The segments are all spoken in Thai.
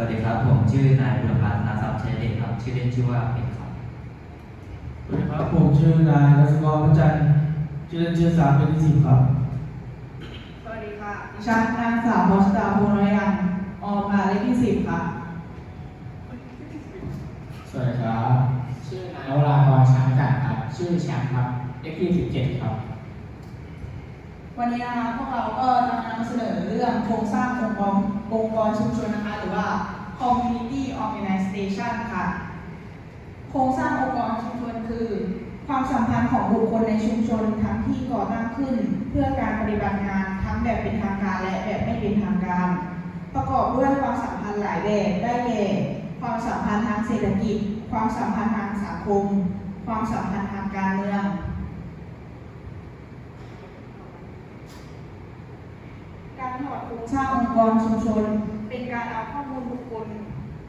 วัสดีครับ ผมชื่อนายบุรพันธ์นาสับชัยเดชครับ ชื่อเล่นชื่อว่าเป็ดครับสวัสดีครับ ผมชื่อนายรัศกรพระจันทร์ชื่อเล่นชื่อสามเป็นที่สิบครับ สวัสดีค่ะดิฉันนางสาวพชดาภูนยังออกมาเลขที่สิบค่ะ สวัสดีครับ ชื่อนายนวรากรช้างจัดครับ ชื่อแชมป์ครับเลขที่สิบเจ็ดครับ วันนี้นะคะพวกเราก็จะมานำเสนอเรื่องโครงสร้างองค์กรองค์กรชุมชนนะคะ หรือว่า community organization ค่ะ โครงสร้างองค์กรชุมชนคือ ความสัมพันธ์ของบุคคลในชุมชนทั้งที่ก่อตั้งขึ้น เพื่อการปฏิบัติงานทั้งแบบเป็นทางการและแบบไม่เป็นทางการ ประกอบด้วยความสัมพันธ์หลายแบบได้แก่ความสัมพันธ์ทางเศรษฐกิจ ความสัมพันธ์ทางสังคม ความสัมพันธ์ทางการเมือง การ ถอดโครงสร้างองค์กรชุมชน เป็นการเอาข้อมูลบุคคล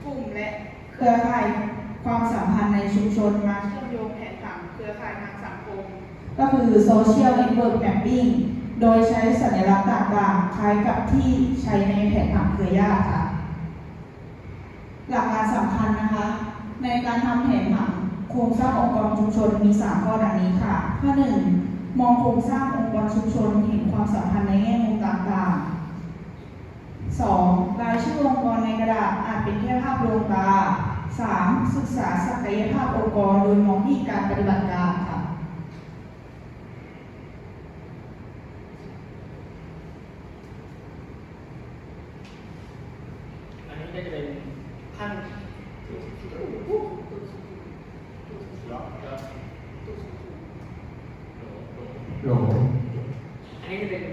กลุ่มและเครือข่ายความสัมพันธ์ในชุมชนมาเชื่อมโยงแผนผังเครือข่ายทางสังคม ก็คือ Social Network Mapping โดยใช้สัญลักษณ์ต่างๆคล้ายกับที่ใช้ในแผนผังเครือญาติค่ะ หลักการสำคัญนะคะ ในการทำแผนผังโครงสร้างองค์กรชุมชนมี 3 ข้อดังนี้ค่ะ ข้อ 1 มองโครงสร้างองค์กรชุมชนเห็นความสัมพันธ์ในแง่มุมต่างๆ 2. รายชื่อองค์กรในกระดาษอาจเป็นแค่ภาพลวงตา 3. ศึกษาศักยภาพองค์กรโดยมองที่การปฏิบัติการค่ะ อันนี้ก็จะเป็นขั้นโหลอันนี้จะเป็น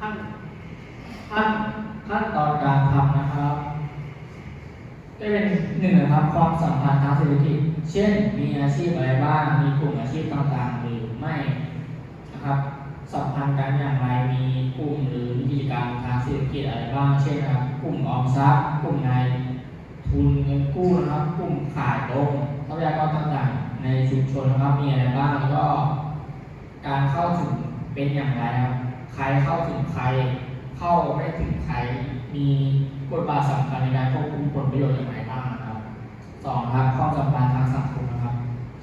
ขั้นขั้น ขั้นตอนการทำนะครับก็เป็นหนึ่งนะครับความสัมพันธ์ทางเศรษฐกิจ เช่น มีอาชีพอะไรบ้าง มีกลุ่มอาชีพต่างๆ หรือไม่นะครับสัมพันธ์กันอย่างไรมีกลุ่มหรือวิธีการทางเศรษฐกิจอะไรบ้าง เช่นนะครับกลุ่มออมทรัพย์ กลุ่มนายทุนเงินกู้นะครับ กลุ่มขายตรงทรัพยากรต่างๆ ในชุมชนนะครับมีอะไรบ้างแล้วก็ การเข้าถึงเป็นอย่างไรครับ ใครเข้าถึงใคร เข้าไม่ถึงใครมีบทบาทสำคัญในการควบคุมผลประโยชน์อย่างไรบ้างนะครับสองครับความสัมพันธ์ทางสังคมนะครับ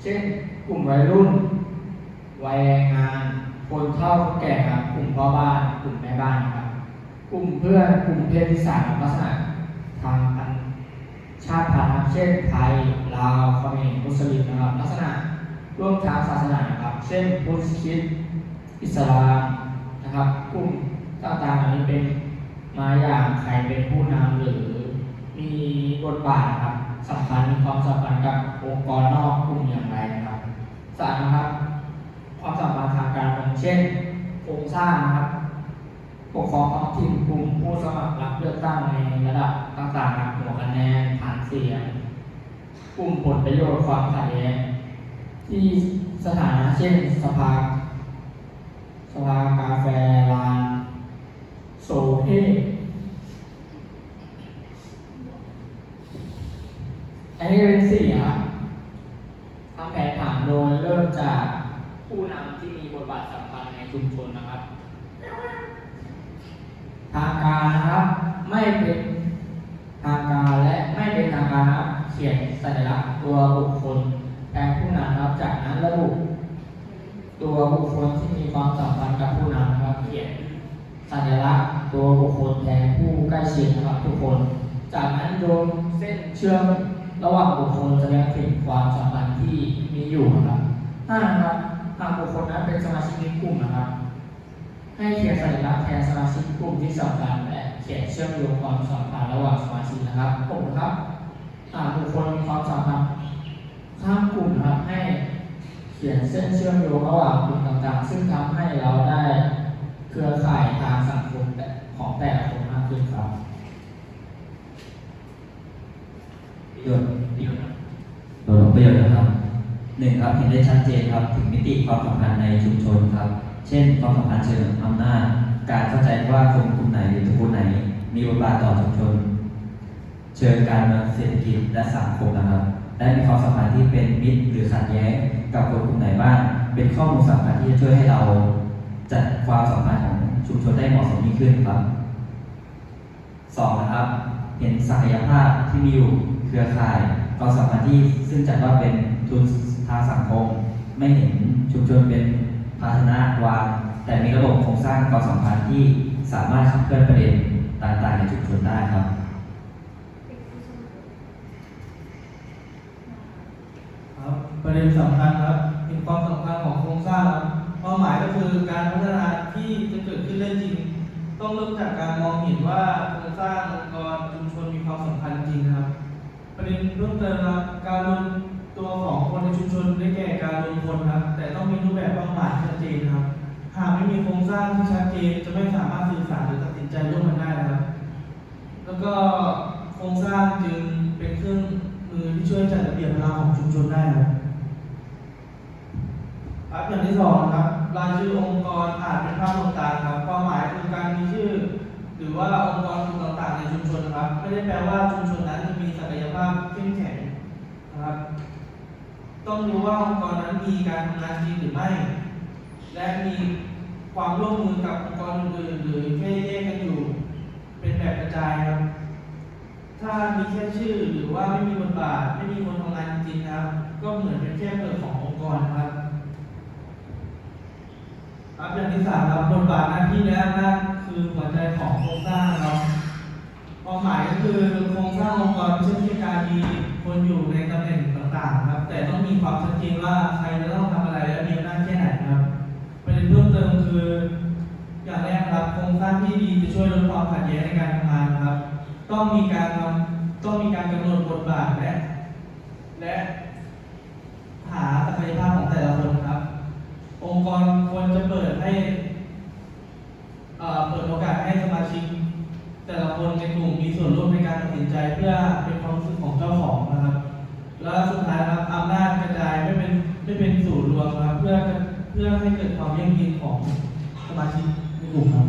เช่น กลุ่มวัยรุ่นวัยแรงงาน คนเฒ่าคนแก่ครับกลุ่มพ่อบ้าน กลุ่มแม่บ้านนะครับ กลุ่มเพื่อนกลุ่มเพศที่สามลักษณะทางพันชาติพันธุ์เช่นไทยลาวเขมรมุสลิมนะครับ ลักษณะร่วมทางศาสนาครับ เช่นพุทธคริสต์อิสลามนะครับ กลุ่ม ต่างๆเหล่านี้เป็นมาอย่างใครเป็นผู้นำหรือมีบทบาทครับสำคัญมีความสัมพันธ์กับองค์กรนอกกลุ่มอย่างไรนะครับสามนะครับ ความสัมพันธ์ทางการเมืองเช่นโครงสร้างนะครับปกครองท้องถิ่นกลุ่มผู้สมัครรับเลือกตั้งในระดับต่างๆครับหัวคะแนนฐานเสียงกลุ่มผลประโยชน์ความขัดแย้งที่สถานะเช่นสภาสภากาแฟลาน โซเฮ อันนี้เป็นสี่ครับทำแผนผังโดยเริ่มจากผู้นำที่มีบทบาทสำคัญในชุมชนนะครับ ทางการนะครับไม่เป็นทางการและไม่เป็นทางการนะครับเขียนสัญลักษณ์ตัวบุคคลแทนผู้นำนะครับจากนั้นระบุตัวบุคคลที่มีความสัมพันธ์กับผู้นำนะครับเขียนสัญลักษณ์ตัวบุคคลแทนผู้ใกล้ชิดนะครับทุกคน จากนั้นโยงเส้นเชื่อม ระหว่างบุคคลแสดงถึงความสัมพันธ์ที่มีอยู่นะครับห้านะครับหากบุคคลนั้นเป็นสมาชิกในกลุ่มนะครับ ให้เขียนสัญลักษณ์แทนสมาชิกกลุ่มที่สำคัญและเขียนเชื่อมโยงความสัมพันธ์ระหว่างสมาชิกนะครับผมนะครับหากบุคคลมีความสัมพันธ์ข้ามกลุ่มนะครับให้เขียนเส้นเชื่อมโยงระหว่างกลุ่มต่างๆ ซึ่งทำให้เราได้เครือข่ายทางสังคมของแต่ละคนมากขึ้นครับ ประ โยชน์โดยประโยชน์นะครับหนึ่งครับเห็นได้ชัดเจนครับถึงมิติความสัมพันธ์ในชุมชนครับ เช่นความสัมพันธ์เชิงอำนาจการเข้าใจว่าคนกลุ่มไหนหรือทุกคนไหน มีบทบาทต่อชุมชน เชิงการเมืองเศรษฐกิจและสังคมนะครับและมีความสัมพันธ์ที่เป็นมิตรหรือขัดแย้งกับคนกลุ่มไหนบ้าง เป็นข้อมูลสำคัญที่จะช่วยให้เรา จัดความสัมพันธ์ของชุมชนได้เหมาะสมยิ่งขึ้นครับสองนะครับ เห็นศักยภาพที่มีอยู่ เครือข่ายความสัมพันธ์ที่ซึ่งจัดว่าเป็นทุนทางสังคม ไม่เห็นชุมชนเป็นภาชนะวางแต่มีระบบโครงสร้างความสัมพันธ์ที่สามารถขับเคลื่อนประเด็นต่างๆในชุมชนได้ครับครับประเด็นสำคัญครับเห็นความสำคัญของโครงสร้างครับเป้าหมายก็คือการพัฒนาที่จะเกิดขึ้นได้จริง ต้องเริ่มจากการมองเห็นว่าโครงสร้างองค์กรชุมชนมีความสำคัญจริงครับ ประเด็นเพิ่มเติมนะครับการรวมตัวของคนในชุมชนได้แก่การรวมคนครับ แต่ต้องมีรูปแบบเป้าหมายชัดเจนครับ หากไม่มีโครงสร้างที่ชัดเจนจะไม่สามารถสื่อสารหรือตัดสินใจร่วมกันได้นะครับ แล้วก็โครงสร้างจึงเป็นเครื่องมือที่ช่วยจัดระเบียบพลังของชุมชนได้ครับครับอย่างที่สองนะครับรายชื่อองค์กรอาจเป็นภาพลวงตาครับความหมายคือการมีชื่อ หรือว่าองค์กรกลุ่ม ต่างๆในชุมชนนะครับ ไม่ได้แปลว่าชุมชนนั้นจะมีศักยภาพเข้มแข็งนะครับ ต้องรู้ว่าองค์กรนั้นมีการทำงานจริงหรือไม่ และมีความร่วมมือกับองค์กรอื่นหรือแค่แยกกันอยู่ เป็นแบบกระจายครับ ถ้ามีแค่ชื่อหรือว่าไม่มีบทบาทไม่มีคนทำงานจริงๆนะครับ ก็เหมือนเป็นแค่เปิดขององค์กรนะครับครับอย่างที่สามครับบทบาทหน้าที่และอำนาจคือหัวใจของโครงสร้างครับควา หมายก็คือโครงสร้างองค์กรไม่ใช่แค่การมีคนอยู่ในตำแหน่งต่างๆครับ แต่ต้องมีความชัดเจนว่าใครจะต้องทำอะไรและมีอำนาจแค่ไหนครับประเด็นเพิ่มเติมคือ อย่างแรกครับโครงสร้างที่ดีจะช่วยลดความขัดแย้งในการทำงานครับ ต้องมีการต้องมีการกำหนดบทบาทและและหาศักยภาพของแต่ละคนครับ องค์กรควรจะเปิดให้อ่อเปิดโอกาสให้สมาชิก แต่ละคนในกลุ่มมีส่วนร่วมในการตัดสินใจเพื่อเป็นความรู้สึกของเจ้าของนะครับ แล้วสุดท้ายนะครับอำนาจกระจายไม่เป็นไม่เป็นศูนย์รวมนะครับเพื่อเพื่อให้เกิดความยั่งยืนของสมาชิกในกลุ่มครับ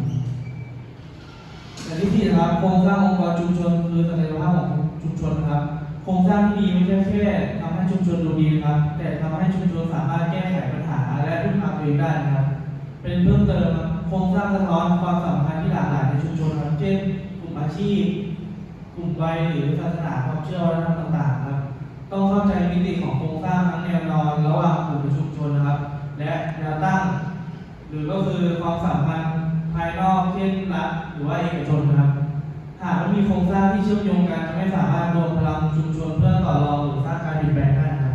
อย่างที่สี่นะครับโครงสร้างองค์กรชุมชนคือศักยภาพของชุมชนนะครับโครงสร้างที่ดีไม่ใช่แค่ทำให้ชุมชนดูดีนะครับ แต่ทำให้ชุมชนสามารถแก้ไขปัญหาและพึ่งพาตัวเองได้นะครับ เป็นเพิ่มเติมครับ ครงสร้างสะท้อนความสัมพันธ์ที่หลากหลายในชุมชนครับเช่นกลุ่มอาชีพ กลุ่มวัยหรือศาสนาความเชื่อวัฒนธรรมต่างๆครับ ต้องเข้าใจมิติของโครงสร้างทั้งแนวนอนระหว่างกลุ่มชุมชนนะครับ และแนวตั้ง หรือก็คือความสัมพันธ์ภายนอกเช่นรัฐหรือว่าเอกชนนะครับ หากไม่มีโครงสร้างที่เชื่อมโยงกันจะไม่สามารถรวมพลังชุมชนเพื่อต่อรองหรือสร้างการเปลี่ยนแปลงได้นะครับ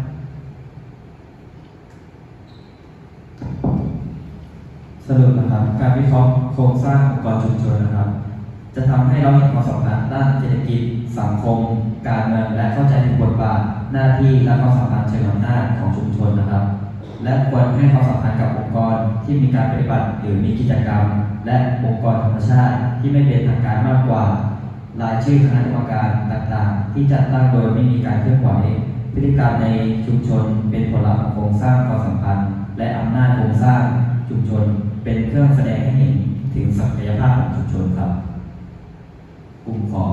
สรุปนะครับ การวิเคราะห์โครงสร้างองค์กรชุมชนนะครับ จะทำให้เราเห็นความสำคัญด้านเศรษฐกิจ สังคม การเมืองและเข้าใจถึงบทบาทหน้าที่และความสัมพันธ์เชิงอำนาจของชุมชนนะครับ และควรให้ความสำคัญกับองค์กรที่มีการปฏิบัติหรือมีกิจกรรม และองค์กรธรรมชาติที่ไม่เป็นทางการมากกว่า รายชื่อคณะกรรมการต่างๆ ที่จัดตั้งโดยไม่มีการเคลื่อนไหวพฤติกรรมในชุมชนเป็นผลลัพธ์ของโครงสร้างความสัมพันธ์ ขอ